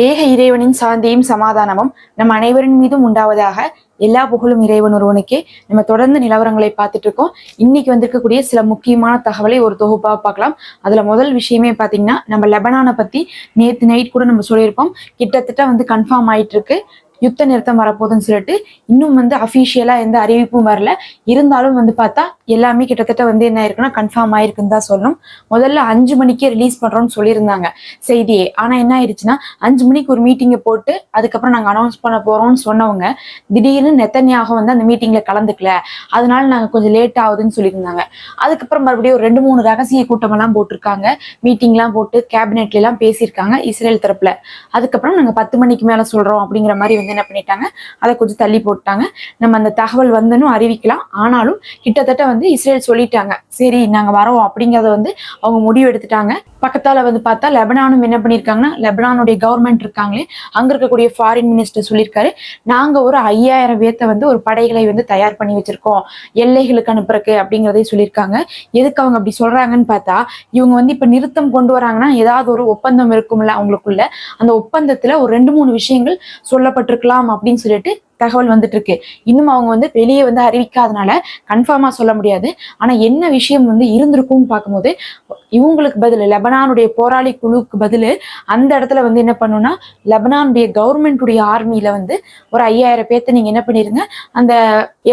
ஏக இறைவனின் சாந்தியும் சமாதானமும் நம் அனைவரின் மீதும் உண்டாவதாக எல்லா புகழும் இறைவன் ஒருவனுக்கே. நம்ம தொடர்ந்து நிலவரங்களை பார்த்துட்டு இருக்கோம். இன்னைக்கு வந்திருக்கக்கூடிய சில முக்கியமான தகவலை ஒரு தொகுப்பாக பார்க்கலாம். அதுல முதல் விஷயமே பார்த்தீங்கன்னா நம்ம லெபனானை பத்தி நேற்று நைட் கூட நம்ம சொல்லியிருப்போம். கிட்டத்தட்ட வந்து கன்ஃபார்ம் ஆயிட்டு இருக்கு. யுத்த நிறுத்தம் வரப்போகுதுன்னு சொல்லிட்டு இன்னும் வந்து அஃபிஷியலா எந்த அறிவிப்பும் வரல. இருந்தாலும் வந்து பார்த்தா எல்லாமே கிட்டத்தட்ட வந்து என்ன இருக்குன்னா கன்ஃபார்ம் ஆயிருக்குன்னு தான் சொல்லணும். முதல்ல அஞ்சு மணிக்கே ரிலீஸ் பண்றோம்னு சொல்லியிருந்தாங்க செய்தியே. ஆனா என்ன ஆயிடுச்சுன்னா அஞ்சு மணிக்கு ஒரு மீட்டிங்கை போட்டு அதுக்கப்புறம் நாங்க அனௌன்ஸ் பண்ண போறோம்னு சொன்னவங்க திடீர்னு நெத்தனியாக வந்து அந்த மீட்டிங்ல கலந்துக்கல. அதனால நாங்க கொஞ்சம் லேட் ஆகுதுன்னு சொல்லியிருந்தாங்க. அதுக்கப்புறம் மறுபடியும் ஒரு ரெண்டு மூணு ரகசிய கூட்டமெல்லாம் போட்டிருக்காங்க. மீட்டிங்லாம் போட்டு கேபினெட்ல எல்லாம் பேசியிருக்காங்க. இஸ்ரேல் தரப்புல. அதுக்கப்புறம் நாங்க பத்து மணிக்கு மேல சொல்றோம் அப்படிங்கிற மாதிரி வந்து என்ன பண்ணிட்டாங்க? அதை கொஞ்சம் தள்ளி போட்டாங்க. நம்ம அந்த தகவல் வந்துன்னு அறிவிக்கலாம். ஆனாலும் கிட்டத்தட்ட வந்து இஸ்ரேல் சொல்லிட்டாங்க. சரி நாங்க வரோம் அப்படிங்கறத வந்து அவங்க முடிவு எடுத்துட்டாங்க. பக்கத்தால வந்து பார்த்தா லெபனானும் என்ன பண்ணியிருக்காங்கன்னா லெபனானுடைய கவர்மெண்ட் இருக்காங்களே அங்க இருக்கக்கூடிய ஃபாரின் மினிஸ்டர் சொல்லியிருக்காரு. நாங்க ஒரு ஐயாயிரம் பேர்த்த வந்து ஒரு படைகளை வந்து தயார் பண்ணி வச்சிருக்கோம். எல்லைகளுக்கு அனுப்புறக்கு அப்படிங்கிறதையும் சொல்லியிருக்காங்க. எதுக்கு அவங்க அப்படி சொல்றாங்கன்னு பார்த்தா இவங்க வந்து இப்ப நிறுத்தம் கொண்டு வராங்கன்னா ஏதாவது ஒரு ஒப்பந்தம் இருக்கும்ல அவங்களுக்குள்ள. அந்த ஒப்பந்தத்துல ஒரு ரெண்டு மூணு விஷயங்கள் இருக்கலாம் அப்படின்னு சொல்லிட்டு தகவல் வந்துட்டு இருக்கு இன்னும் அவங்க வந்து வெளியே வந்து அறிவிக்காதனால கன்ஃபார்மா சொல்ல முடியாது. ஆனா என்ன விஷயம் வந்து இருந்திருக்கும்னு பார்க்கும்போது இவங்களுக்கு பதில் லெபனானுடைய போராளி குழுவுக்கு பதில் அந்த இடத்துல வந்து என்ன பண்ணுன்னா லெபனானுடைய கவர்மெண்ட்டுடைய ஆர்மியில வந்து ஒரு ஐயாயிரம் பேர்த்த நீங்க என்ன பண்ணிருங்க அந்த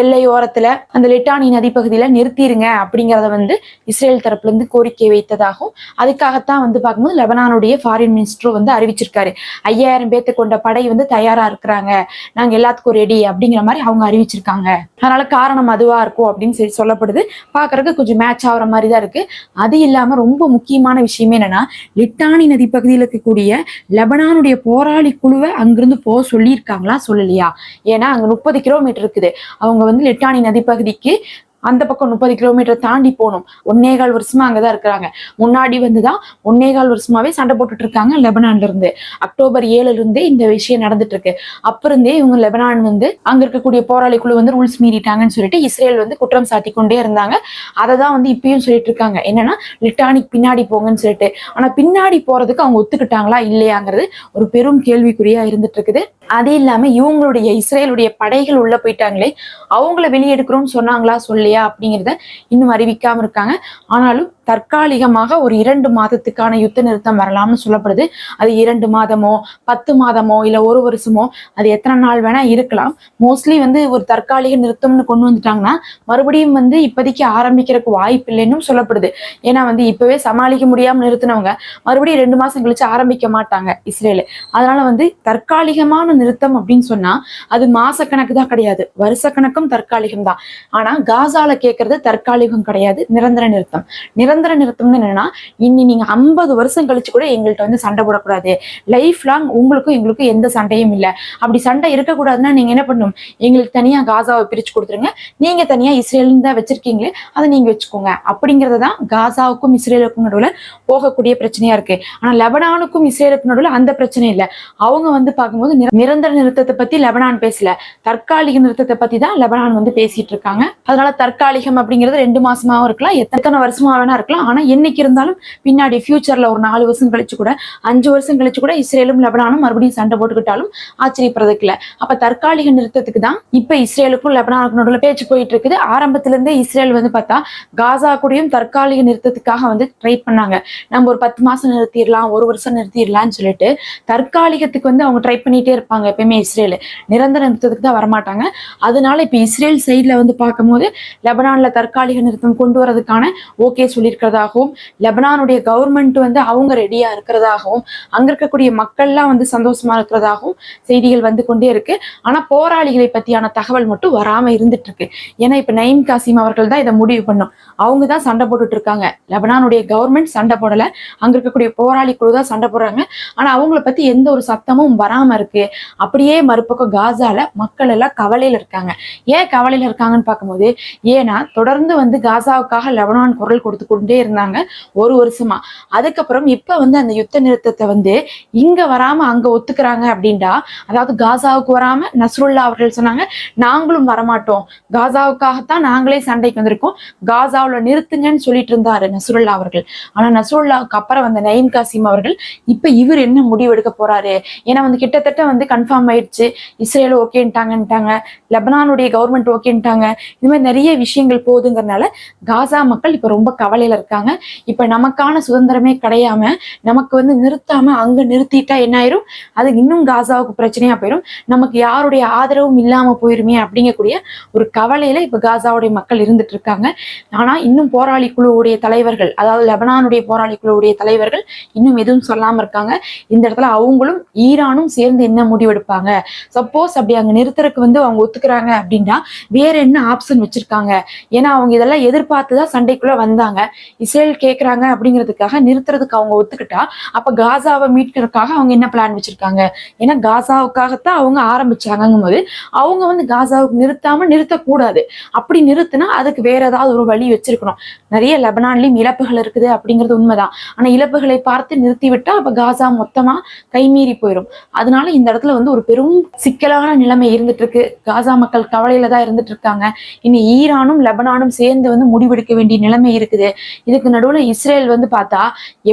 எல்லையோரத்துல அந்த லிட்டானி நதி பகுதியில நிறுத்திடுங்க அப்படிங்கிறத வந்து இஸ்ரேல் தரப்புல இருந்து கோரிக்கை வைத்ததாகவும் அதுக்காகத்தான் வந்து பார்க்கும்போது லெபனானுடைய ஃபாரின் மினிஸ்டரும் வந்து அறிவிச்சிருக்காரு. ஐயாயிரம் பேர்த்த கொண்ட படை வந்து தயாரா இருக்கிறாங்க. நாங்க எல்லாத்துக்கும் ரெடி அப்படிங்கிற மாதிரி அவங்க அறிவிச்சிருக்காங்க. அதனால காரணம் அதுவா இருக்கும் அப்படின்னு சொல்லி சொல்லப்படுது. பாக்குறதுக்கு கொஞ்சம் மேட்ச் ஆகுற மாதிரி தான் இருக்கு. அது இல்லாம ரொம்ப முக்கியமான விஷயம் என்னன்னா லிட்டானி நதி பகுதியில் இருக்கக்கூடிய லெபனானுடைய போராளி குழுவை அங்கிருந்து போக சொல்லியிருக்காங்களா சொல்லலையா? ஏன்னா அங்க முப்பது கிலோமீட்டர் இருக்குது. அவங்க வந்து லிட்டானி நதி பகுதிக்கு அந்த பக்கம் முப்பது கிலோமீட்டர் தாண்டி போகணும். ஒன்னே கால் வருஷமா அங்கதான் இருக்கிறாங்க. முன்னாடி வந்துதான் ஒன்னே கால் வருஷமாவே சண்டை போட்டுட்டு இருக்காங்க லெபனான்ல இருந்து. அக்டோபர் ஏழுல இருந்தே இந்த விஷயம் நடந்துட்டு இருக்கு. அப்ப இருந்தே இவங்க லெபனான் வந்து அங்க இருக்கக்கூடிய போராளி குழு வந்து ரூல்ஸ் மீறிட்டாங்கன்னு சொல்லிட்டு இஸ்ரேல் வந்து குற்றம் சாட்டி கொண்டே இருந்தாங்க. அதை தான் வந்து இப்பயும் சொல்லிட்டு இருக்காங்க. என்னன்னா லிட்டானிக் பின்னாடி போங்கன்னு சொல்லிட்டு. ஆனா பின்னாடி போறதுக்கு அவங்க ஒத்துக்கிட்டாங்களா இல்லையாங்கிறது ஒரு பெரும் கேள்விக்குறியா இருந்துட்டு இருக்குது. அது இல்லாம இவங்களுடைய இஸ்ரேலுடைய படைகள் உள்ள போயிட்டாங்களே அவங்கள வெளியெடுக்கிறோம்னு சொன்னாங்களா சொல்லி இல்லையா அப்படிங்கிறத இன்னும் அறிவிக்காம இருக்காங்க. ஆனாலும் தற்காலிகமாக ஒரு இரண்டு மாதத்துக்கான யுத்த நிறுத்தம் வரலாம்னு சொல்லப்படுது. அது இரண்டு மாதமோ பத்து மாதமோ இல்ல ஒரு வருஷமோ அது எத்தனை நாள் வேணா இருக்கலாம். மோஸ்ட்லி வந்து ஒரு தற்காலிக நிறுத்தம்னு கொண்டு வந்துட்டாங்கன்னா மறுபடியும் வந்து இப்போதைக்கு ஆரம்பிக்கிறதுக்கு வாய்ப்பு இல்லைன்னு சொல்லப்படுது. ஏன்னா வந்து இப்பவே சமாளிக்க முடியாம நிறுத்தினவங்க மறுபடியும் ரெண்டு மாசம் கழிச்சு ஆரம்பிக்க மாட்டாங்க இஸ்ரேலு. அதனால வந்து தற்காலிகமான நிறுத்தம் அப்படின்னு சொன்னா அது மாசக்கணக்கு தான் கிடையாது. வருஷக்கணக்கும் தற்காலிகம் தான் ஆனா காசால கேட்கறது தற்காலிகம் கிடையாது. நிரந்தர நிறுத்தம். நிரந்தர நிரந்தர நிறுத்தம்னு என்னன்னா இனி நீங்க ஐம்பது வருஷம் கழிச்சு கூட எங்கள்கிட்ட வந்து சண்டை போடக்கூடாது. லைஃப் லாங் உங்களுக்கும் எங்களுக்கும் எந்த சண்டையும் இல்லை. அப்படி சண்டை இருக்கக்கூடாதுன்னா நீங்க என்ன பண்ணணும் எங்களுக்கு தனியா காசாவை பிரிச்சு கொடுத்துருங்க. நீங்க தனியா இஸ்ரேல் தான் வச்சிருக்கீங்களே அதை நீங்க வச்சுக்கோங்க. அப்படிங்கறது தான் காசாவுக்கும் இஸ்ரேலுக்கும் நடுவில் போகக்கூடிய பிரச்சனையா இருக்கு. ஆனா லெபனானுக்கும் இஸ்ரேலுக்கும் நடுவில் அந்த பிரச்சனை இல்லை. அவங்க வந்து பார்க்கும்போது நிரந்தர நிறுத்தத்தை பத்தி லெபனான் பேசல. தற்காலிக நிறுத்தத்தை பத்தி தான் லெபனான் வந்து பேசிட்டு இருக்காங்க. அதனால தற்காலிகம் அப்படிங்கிறது ரெண்டு மாசமாவும் இருக்கலாம். எத்தனை வருஷமா வேணா இருக்கலாம். ஆனா என்னைக்கு இருந்தாலும் பின்னாடி ஃபியூச்சரில் ஒரு நாலு வருஷம் கழிச்சு கூட அஞ்சு வருஷம் கழிச்சு கூட இஸ்ரேலும் லெபனானும் மறுபடியும் சண்டை போட்டுக்கிட்டாலும் ஆச்சரியப்படுறதுக்கு இல்ல அப்ப தற்காலிக நிறுத்தத்துக்கு தான் இப்ப இஸ்ரேலுக்கும் லெபனானுக்கும் நடுவில் பேச்சு போயிட்டு இருக்குது. ஆரம்பத்திலேருந்தே இஸ்ரேல் வந்து பார்த்தா காசா கூடயும் தற்காலிக நிறுத்தத்துக்காக வந்து ட்ரை பண்ணாங்க. நம்ம ஒரு பத்து மாசம் நிறுத்திடலாம் ஒரு வருஷம் நிறுத்திடலாம்னு சொல்லிட்டு தற்காலிகத்துக்கு வந்து அவங்க ட்ரை பண்ணிட்டே இருப்பாங்க எப்பயுமே இஸ்ரேல். நிரந்தர நிறுத்தத்துக்கு தான் வரமாட்டாங்க. அதனால இப்ப இஸ்ரேல் சைடில் வந்து பார்க்கும்போது லெபனான்ல தற்காலிக நிறுத்தம் கொண்டு வரதுக்கான ஓகே இருக்கிறதாகவும் லெபனானுடைய கவர்மெண்ட் வந்து அவங்க ரெடியா இருக்கிறதாகவும் அங்க இருக்கக்கூடிய மக்கள்லாம் வந்து சந்தோஷமா இருக்கிறதாகவும் செய்திகள் வந்து கொண்டே இருக்கு. ஆனா போராளிகளை பத்தியான தகவல் மட்டும் வராம இருந்துட்டு இருக்கு. ஏன்னா இப்ப நயீம் காசிம் அவர்கள் தான் இதை முடிவு பண்ணும். அவங்க தான் சண்டை போட்டுட்டு இருக்காங்க. லெபனானுடைய கவர்மெண்ட் சண்டை போடல. அங்க இருக்கக்கூடிய போராளி குழு தான் சண்டை போடுறாங்க. ஆனா அவங்கள பத்தி எந்த ஒரு சத்தமும் வராம இருக்கு. அப்படியே மறுபக்கம் காசால மக்கள் எல்லாம் கவலையில இருக்காங்க. ஏன் கவலையில இருக்காங்கன்னு பார்க்கும்போது ஏன்னா தொடர்ந்து வந்து காசாவுக்காக லெபனான் குரல் கொடுத்து கொண்டே இருந்தாங்க ஒரு வருஷமா. அதுக்கப்புறம் இப்ப வந்து அந்த யுத்த நிறுத்தத்தை வந்து இங்க வராம அங்க ஒத்துக்கிறாங்க அப்படின்டா அதாவது காசாவுக்கு வராம நஸ்ருல்லா அவர்கள் சொன்னாங்க நாங்களும் வரமாட்டோம். காசாவுக்காகத்தான் நாங்களே சண்டைக்கு வந்திருக்கோம். காசாவில் நிறுத்துங்கன்னு சொல்லிட்டு இருந்தாரு நசுருல்லா அவர்கள். ஆனா நசுருல்லாவுக்கு அப்புறம் வந்த நயீம் காசிம் அவர்கள் இப்ப இவர் என்ன முடிவு எடுக்க போறாரு? ஏன்னா வந்து கிட்டத்தட்ட வந்து கன்ஃபார்ம் ஆயிடுச்சு. இஸ்ரேல் ஓகேன்ட்டாங்கன்ட்டாங்க. லெபனானுடைய கவர்மெண்ட் ஓகேன்ட்டாங்க. இது மாதிரி நிறைய விஷயங்கள் போகுதுங்கிறனால காசா மக்கள் இப்ப ரொம்ப கவலையில இருக்காங்க. இப்ப நமக்கான சுதந்திரமே கிடையாம நமக்கு வந்து நிறுத்தாம அங்க நிறுத்திட்டா என்ன ஆயிரும்? அது இன்னும் காசாவுக்கு பிரச்சனையா போயிடும் நமக்கு யாருடைய ஆதரவும் இல்லாம போயிருமே அப்படிங்கக்கூடிய ஒரு கவலையில இப்ப காசாவுடைய மக்கள் இருந்துட்டு இருக்காங்க. ஆனா இன்னும் போராளி குழுவுடைய தலைவர்கள் அதாவது லெபனானுடைய போராளி குழுவுடைய தலைவர்கள் இன்னும் எதுவும் சொல்லாம இருக்காங்க. இந்த இடத்துல அவங்களும் ஈரானும் சேர்ந்து என்ன முடிவெடுப்பாங்க? சப்போஸ் அப்படி அங்க நிறுத்துறதுக்கு வந்து அவங்க ஒத்துக்கிறாங்க அப்படின்னா வேற என்ன ஆப்ஷன் வச்சிருக்காங்க? ஏன்னா அவங்க இதெல்லாம் எதிர்பார்த்து தான் சண்டைக்குள்ள வந்தாங்க. இஸ்ரேல் கேட்கறாங்க அப்படிங்கிறதுக்காக நிறுத்துறதுக்கு அவங்க ஒத்துக்கிட்டா அப்ப காசாவை மீட்கிறதுக்காக அவங்க என்ன பிளான் வச்சிருக்காங்க? ஏன்னா காசாவுக்காகத்தான் அவங்க ஆரம்பிச்சாங்கங்கும் போது அவங்க வந்து காசாவுக்கு நிறுத்தாம நிறுத்தக்கூடாது. அப்படி நிறுத்தினா அதுக்கு வேற ஏதாவது ஒரு வழி வச்சிருக்கணும் நிறைய லெபனான்லயும் இழப்புகள் இருக்குது அப்படிங்கிறது உண்மைதான். ஆனா இழப்புகளை பார்த்து நிறுத்தி விட்டா அப்ப காசா மொத்தமா கைமீறி போயிடும் அதனால இந்த இடத்துல வந்து ஒரு பெரும் சிக்கலான நிலைமை இருந்துட்டு இருக்கு காசா மக்கள் கவலையில தான் இருந்துட்டு இருக்காங்க இனி ஈரானும் லெபனானும் சேர்ந்து வந்து முடிவெடுக்க வேண்டிய நிலைமை இருக்குது. இதுக்கு நடுவுல இஸ்ரேல் வந்து பார்த்தா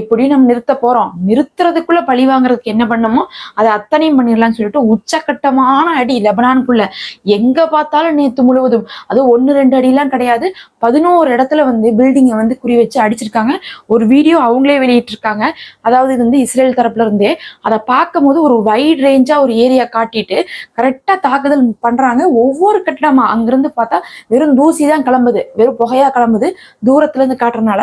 எப்படி நம்ம நிறுத்த போறோம். நிறுத்துறதுக்குள்ள பழி வாங்குறதுக்கு என்ன பண்ணமோ அதை அத்தனையும் பண்ணிடலாம்னு சொல்லிட்டு உச்சக்கட்டமான அடி லெபனானுக்குள்ள. எங்க பார்த்தாலும் நேத்து முழுவதும். அது ஒன்னு ரெண்டு அடிலாம் கிடையாது. பதினோரு இடத்துல வந்து பில்டிங்கை வந்து குறி வச்சு அடிச்சிருக்காங்க. ஒரு வீடியோ அவங்களே வெளியிட்டிருக்காங்க. அதாவது இது வந்து இஸ்ரேல் தரப்புல இருந்தே. அதை பார்க்கும் போது ஒரு வைட் ரேஞ்சா ஒரு ஏரியா காட்டிட்டு கரெக்டா தாக்குதல் பண்றாங்க. ஒவ்வொரு கட்டிடமா அங்கிருந்து பார்த்தா வெறும் தூசி தான் கிளம்புது. வெறும் புகையா கிளம்புது. தூரத்துல இருந்து காட்டுறதுனால.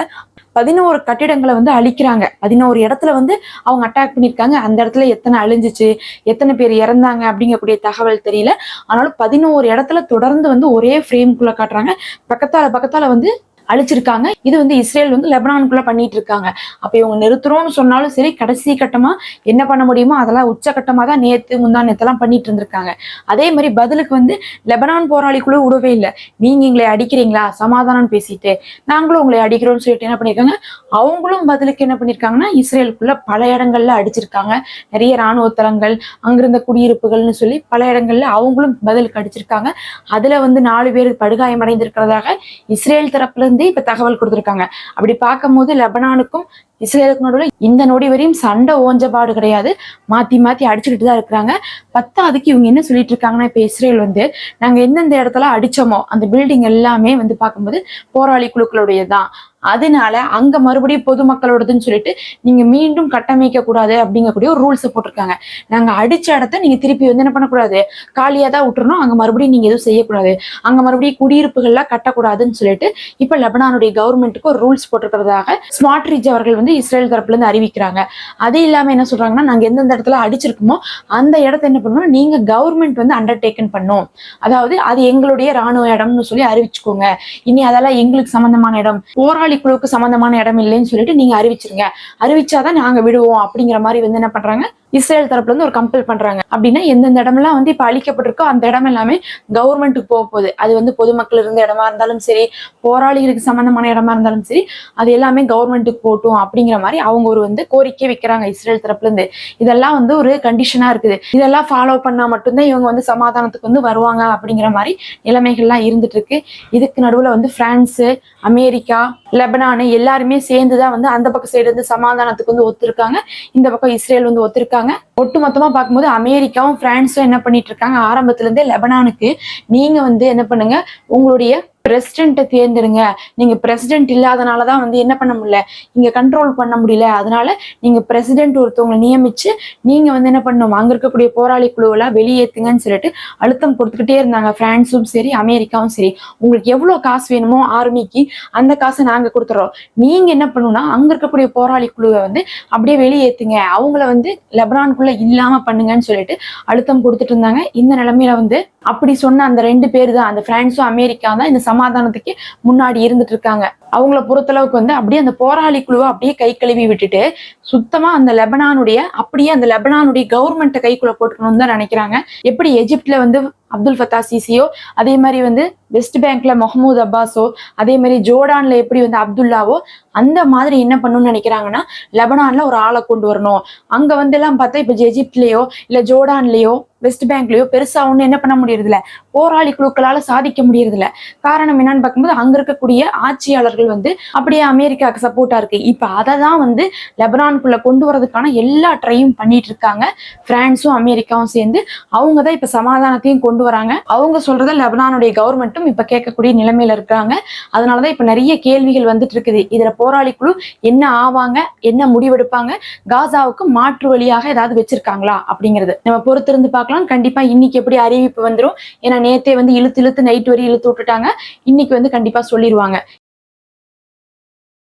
பதினோரு கட்டிடங்களை வந்து அழிக்கிறாங்க. பதினோரு இடத்துல வந்து அவங்க அட்டாக் பண்ணியிருக்காங்க. அந்த இடத்துல எத்தனை அழிஞ்சிச்சு எத்தனை பேர் இறந்தாங்க அப்படிங்கக்கூடிய தகவல் தெரியல. ஆனாலும் பதினோரு இடத்துல தொடர்ந்து வந்து ஒரே ஃப்ரேம்குள்ளே காட்டுறாங்க. பக்கத்தால பக்கத்தால வந்து அழிச்சிருக்காங்க. இது வந்து இஸ்ரேல் வந்து லெபனானுக்குள்ள பண்ணிட்டு இருக்காங்க அப்ப இவங்க நிறுத்துறோம்னு சொன்னாலும் சரி கடைசி கட்டமா என்ன பண்ண முடியுமோ அதெல்லாம் உச்சகட்டமா தான் நேத்து முந்தா நேத்தெல்லாம் பண்ணிட்டு இருந்திருக்காங்க அதே மாதிரி பதிலுக்கு வந்து லெபனான் போராளிக்குள்ள விடவே இல்லை. நீங்க எங்களை அடிக்கிறீங்களா? சமாதானம் பேசிட்டு நாங்களும் உங்களை அடிக்கிறோம்னு சொல்லிட்டு என்ன பண்ணிருக்காங்க? அவங்களும் பதிலுக்கு என்ன பண்ணிருக்காங்கன்னா இஸ்ரேலுக்குள்ள பல இடங்கள்ல அடிச்சிருக்காங்க. நிறைய ராணுவ தளங்கள் அங்கிருந்த குடியிருப்புகள்னு சொல்லி பல இடங்கள்ல அவங்களும் பதிலுக்கு அடிச்சிருக்காங்க. அதுல வந்து நாலு பேர் படுகாயமடைந்திருக்கிறதாக இஸ்ரேல் தரப்புல இருந்தே இப்ப தகவல் கொடுத்திருக்காங்க. அப்படி பார்க்கும்போது லெபனானுக்கும் இஸ்ரேலுக்கு நடுவில் இந்த நொடி வரையும் சண்டை ஓஞ்சபாடு கிடையாது. மாத்தி மாத்தி அடிச்சுக்கிட்டு தான் இருக்கிறாங்க. பத்தாவதுக்கு இவங்க என்ன சொல்லிட்டு இருக்காங்கன்னா இப்ப இஸ்ரேல் வந்து நாங்க எந்தெந்த இடத்துல அடிச்சோமோ அந்த பில்டிங் எல்லாமே வந்து பார்க்கும்போது போராளி குழுக்களுடையதுதான். அதனால அங்க மறுபடியும் பொதுமக்களோடதுன்னு சொல்லிட்டு நீங்க மீண்டும் கட்டமைக்க கூடாது அப்படிங்கக்கூடிய ஒரு ரூல்ஸ் போட்டிருக்காங்க. நாங்க அடிச்ச இடத்த நீங்க திருப்பி வந்து என்ன பண்ணக்கூடாது? காலியா தான் விட்டுறணும். அங்க மறுபடியும் நீங்க எதுவும் செய்யக்கூடாது. அங்க மறுபடியும் குடியிருப்புகள்லாம் கட்டக்கூடாதுன்னு சொல்லிட்டு இப்ப லெபனானுடைய கவர்மெண்ட்டுக்கு ஒரு ரூல்ஸ் போட்டிருக்கிறதாக ஸ்மார்ட் ரிஜ் அவர்கள் வந்து இஸ்ரேல் தரப்புல இருந்து அறிவிக்கிறாங்க. அது இல்லாம என்ன சொல்றாங்கன்னா நாங்க எந்தெந்த இடத்துல அடிச்சிருக்கோமோ அந்த இடத்த என்ன பண்ணணும்? நீங்க கவர்மெண்ட் வந்து அண்டர்டேக்கன் பண்ணும். அதாவது அது எங்களுடைய ராணுவ இடம்னு சொல்லி அறிவிச்சுக்கோங்க. இனி அதெல்லாம் எங்களுக்கு சம்பந்தமான இடம். போராளி குழுவுக்கு சம்பந்தமான இடம் இல்லைன்னு சொல்லிட்டு நீங்க அறிவிச்சிருங்க. அறிவிச்சாதான் நாங்க விடுவோம் அப்படிங்கிற மாதிரி வந்து என்ன பண்றாங்க? இஸ்ரேல் தரப்புல இருந்து ஒரு கம்பல் பண்றாங்க. அப்படின்னா எந்தெந்த இடமெல்லாம் வந்து இப்ப அழிக்கப்பட்டிருக்கோ அந்த இடம் எல்லாமே கவர்மெண்ட்டுக்கு போக போகுது. அது வந்து பொதுமக்கள் இருந்த இடமா இருந்தாலும் சரி போராளிகளுக்கு சம்பந்தமான இடமா இருந்தாலும் சரி அது எல்லாமே கவர்மெண்ட்டுக்கு போட்டும் அப்படிங்கிற மாதிரி அவங்க ஒரு வந்து கோரிக்கை வைக்கிறாங்க இஸ்ரேல் தரப்புல இருந்து. இதெல்லாம் வந்து ஒரு கண்டிஷனா இருக்குது. இதெல்லாம் ஃபாலோ பண்ணா மட்டும்தான் இவங்க வந்து சமாதானத்துக்கு வந்து வருவாங்க அப்படிங்கிற மாதிரி நிலைமைகள்லாம் இருந்துட்டு இருக்கு. இதுக்கு நடுவுல வந்து பிரான்ஸ் அமெரிக்கா லெபனானு எல்லாருமே சேர்ந்து தான் வந்து அந்த பக்கம் சைடு வந்து சமாதானத்துக்கு வந்து ஒத்துருக்காங்க. இந்த பக்கம் இஸ்ரேல் வந்து ஒத்துருக்காங்க. ஒட்டு மொத்தமா பார்க்கும்போது அமெரிக்காவும் பிரான்ஸும் என்ன பண்ணிட்டு இருக்காங்க? ஆரம்பத்துல இருந்தே லெபனானுக்கு நீங்க வந்து என்ன பண்ணுங்க? உங்களுடைய பிரசிடென்ட்டை தேர்ந்தெடுங்க. நீங்க பிரசிடென்ட் இல்லாதனால தான் வந்து என்ன பண்ண முடியல? இங்க கண்ட்ரோல் பண்ண முடியல. அதனால நீங்க பிரசிடென்ட் ஒருத்தவங்களை நியமிச்சு நீங்க வந்து என்ன பண்ணணும்? அங்க இருக்கக்கூடிய போராளி குழுவெல்லாம் வெளியேற்றுங்கன்னு சொல்லிட்டு அழுத்தம் கொடுத்துக்கிட்டே இருந்தாங்க. பிரான்ஸும் சரி அமெரிக்காவும் சரி. உங்களுக்கு எவ்வளவு காசு வேணுமோ ஆர்மிக்கு அந்த காசை நாங்க கொடுத்துறோம். நீங்க என்ன பண்ணணும்னா அங்க இருக்கக்கூடிய போராளி குழுவை வந்து அப்படியே வெளியேற்றுங்க அவங்கள வந்து லெபனானுக்குள்ள இல்லாம பண்ணுங்கன்னு சொல்லிட்டு அழுத்தம் கொடுத்துட்டு இருந்தாங்க. இந்த நிலமையில வந்து அப்படி சொன்ன அந்த ரெண்டு பேர் தான் அந்த பிரான்ஸும் அமெரிக்கா தான் இந்த சமாதானத்துக்கு முன்னாடி இருந்துட்டு இருக்காங்க அவங்கள பொறுத்தளவுக்கு வந்து அப்படியே அந்த போராளி குழுவை அப்படியே கை கழுவி விட்டுட்டு சுத்தமா அந்த லெபனானுடைய அப்படியே அந்த லெபனானுடைய கவர்மெண்ட்டை கைக்குள்ள போட்டுக்கணும்னு தான் நினைக்கிறாங்க. எப்படி எஜிப்ட்ல வந்து அப்துல் ஃபத்தா சிசியோ அதே மாதிரி வந்து வெஸ்ட் பேங்க்ல மஹமூத் அப்பாஸோ அதே மாதிரி ஜோர்டான்ல எப்படி வந்து அப்துல்லாவோ அந்த மாதிரி என்ன பண்ணணும்னு நினைக்கிறாங்கன்னா லெபனான்ல ஒரு ஆளை கொண்டு வரணும். அங்க வந்து எல்லாம் பார்த்தா இப்போ எஜிப்ட்லயோ இல்ல ஜோர்டான்லயோ வெஸ்ட் பேங்க்லயோ பெருசா ஒண்ணு என்ன பண்ண முடியறதில்ல. போராளி குழுக்களால சாதிக்க முடியறதில்ல. காரணம் என்னன்னு பார்க்கும்போது அங்க இருக்கக்கூடிய ஆட்சியாளர்கள் வந்து அப்படியே அமெரிக்காவுக்கு சப்போர்ட்டா இருக்கு. இப்ப அதை தான் வந்து லெபனானுக்குள்ள கொண்டு வரதுக்கான எல்லா ட்ரையும் பண்ணிட்டு இருக்காங்க. பிரான்ஸும் அமெரிக்காவும் சேர்ந்து அவங்க தான் இப்ப சமாதானத்தையும் கொண்டு வராங்க. அவங்க சொல்றத லெபனானுடைய கவர்மெண்ட்டும் இப்ப கேட்கக்கூடிய நிலைமையில இருக்காங்க அதனாலதான் இப்ப நிறைய கேள்விகள் வந்துட்டு இருக்குது. இதுல போராளி குழு என்ன ஆவாங்க என்ன முடிவெடுப்பாங்க காசாவுக்கு மாற்று வழியாக ஏதாவது வச்சிருக்காங்களா அப்படிங்கிறது. நம்ம பொறுத்திருந்து பார்க்கலாம். கண்டிப்பா இன்னைக்கு எப்படி அறிவிப்பு வந்துரும்? ஏன்னா நேத்தே வந்து இழுத்து இழுத்து நைட் வரை இழுத்து விட்டுட்டாங்க. இன்னைக்கு வந்து கண்டிப்பா சொல்லிடுவாங்க